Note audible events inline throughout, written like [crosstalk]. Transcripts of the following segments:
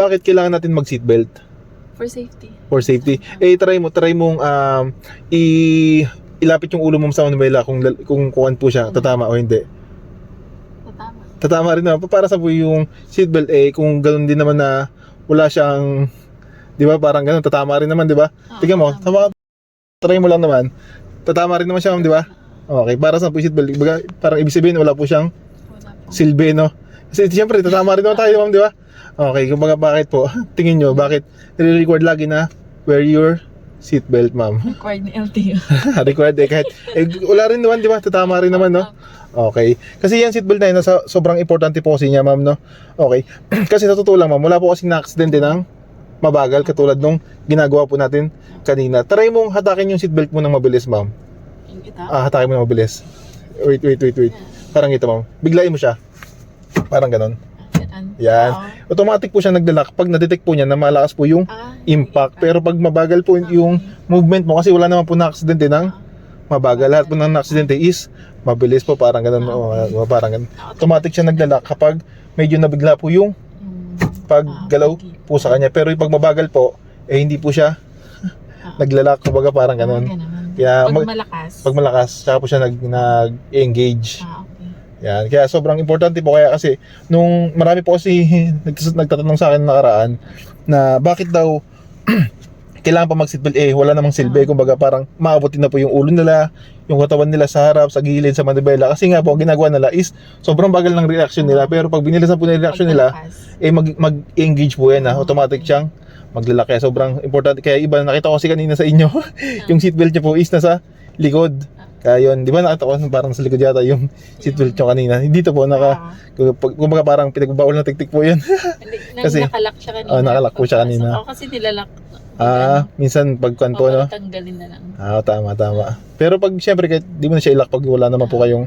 Bakit kailangan natin mag seatbelt? For safety. For safety. Eh, try mo, try mong um, i ilapit yung ulo mo sa manubela kung kung kuwan po siya, tatama o hindi. Tatama. Tatama rin naman. Para sa po yung seatbelt, eh, kung ganoon din naman na wala siyang, di ba, parang ganun, tatama rin naman, di ba? Tingnan mo, tama. try mo lang naman. Tatama rin naman siya, di ba? Okay, para sa po yung seatbelt, parang ibig sabihin, wala po siyang silbi, no? Kasi siyempre, tatama rin naman tayo, ma'am, di ba? Okay, kumbaga bakit po? [laughs] Tingin nyo, bakit nire-record lagi na wear your seatbelt, ma'am? [laughs] Required ni LTO. [laughs] Required eh, kahit, eh, wala rin naman, di ba? Tatama rin naman, no? Okay. Kasi yan seatbelt na yun, nasa, sobrang importante po kasi niya, ma'am, no? Okay. [clears throat] kasi sa totoo lang, ma'am, wala po kasing na-accident ng mabagal katulad nung ginagawa po natin kanina. Try mong hatakin yung seatbelt mo ng mabilis, ma'am. Yung? Ah, hatakin mo ng mabilis. Wait, wait, wait, wait. Parang ito, ma'am. Biglayin mo siya. Parang ganon. Yan. Yan. Oo. Automatic po siya naglalak pag na-detect po niya na malakas po yung Ah, impact. Pero pag mabagal po yung movement mo, kasi wala naman po na-aksidente ng mabagal. Lahat po ng na-aksidente is mabilis po, parang ganun. O, parang ganun. Automatic siya naglalak kapag medyo nabigla po yung Yung- paggalaw po sa kanya. Pero yung pag mabagal po, eh hindi po siya Ah. [laughs] naglalak. Kumbaga parang ganun. Ah, ganun. Kaya Pag mag- malakas. Pag malakas, tsaka po siya nag, nag-engage. Ah. Yan. Kaya sobrang importante po kaya kasi nung marami po kasi [laughs] nagtatanong sa akin nakaraan na bakit daw [clears throat] kailangan pa mag-seatbelt eh wala namang silbi. Kumbaga parang maabutin na po yung ulo nila yung katawan nila sa harap sa gilid sa manibela. Kasi nga po ang ginagawa nila is sobrang bagal ng reaction nila. Pero pag binilasan po yung reaction nila eh mag, mag-engage po yan ha automatic siyang maglalaki. Sobrang importante. Kaya iba nakita ko kasi kanina sa inyo [laughs] yung seatbelt niya po is nasa likod kaya yun di ba nakita ko parang sa likod yata yung [laughs] seatbelt nyo kanina dito po naka Ah. kumbaga parang pinagbawal na tiktik po yun [laughs] Kasi- nakalak siya kanina. Oh, nakalak po siya kanina. Ako kasi nilalak. ah minsan pagkuhan po no Tanggalin na lang. ah tama tama pero pag siyempre kahit di mo na siya ilak pag wala naman po kayong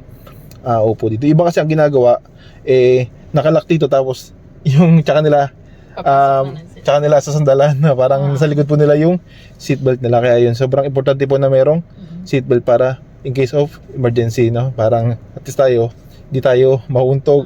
ah upo dito iba kasi ang ginagawa eh nakalak dito tapos [laughs] yung tsaka nila um, tsaka nila sa sandalan na parang Ah. sa likod po nila yung seatbelt nila kaya yun sobrang importante po na merong Mhm. seatbelt para in case of emergency no? Parang at least tayo hindi tayo mauuntog